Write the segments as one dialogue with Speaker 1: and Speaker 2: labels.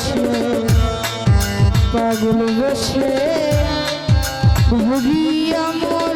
Speaker 1: বেশে পাগল বেশে ঘুরিয়া মন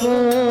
Speaker 1: গৌরব